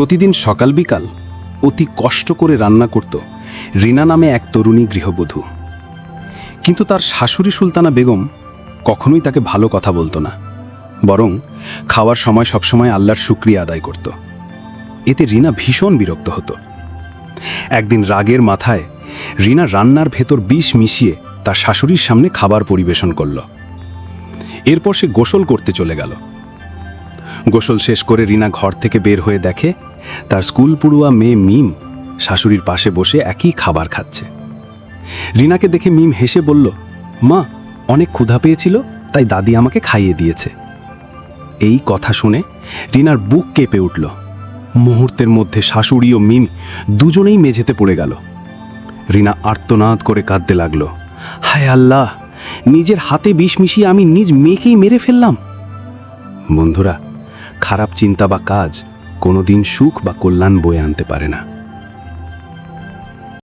প্রতিদিন সকাল বিকাল অতি কষ্ট করে রান্না করত রিনা নামে এক তরুণী গৃহবধূ। কিন্তু তার শাশুড়ি সুলতানা বেগম কখনোই তাকে ভালো কথা বলতো না, বরং খাওয়ার সময় সবসময় আল্লাহর শুক্রিয়া আদায় করত। এতে রিনা ভীষণ বিরক্ত হতো। একদিন রাগের মাথায় রিনা রান্নার ভেতর বিষ মিশিয়ে তার শাশুড়ির সামনে খাবার পরিবেশন করল। এরপর সে গোসল করতে চলে গেল। গোসল শেষ করে রিনা ঘর থেকে বের হয়ে দেখে, তার স্কুল পড়ুয়া মেয়ে মিম শাশুড়ির পাশে বসে একই খাবার খাচ্ছে। রিনাকে দেখে মিম হেসে বলল, মা, অনেক ক্ষুধা পেয়েছিল, তাই দাদি আমাকে খাইয়ে দিয়েছে। এই কথা শুনে রিনার বুক কেঁপে উঠল। মুহূর্তের মধ্যে শাশুড়ি ও মিম দুজনেই মেঝেতে পড়ে গেল। রিনা আর্তনাদ করে কাঁদতে লাগল, হায় আল্লাহ, নিজের হাতে বিষ মিশিয়ে আমি নিজ মেয়েকেই মেরে ফেললাম? বন্ধুরা খারাপ চিন্তা বা কাজ কোনোদিন সুখ বা কল্যাণ বয়ে আনতে পারে না।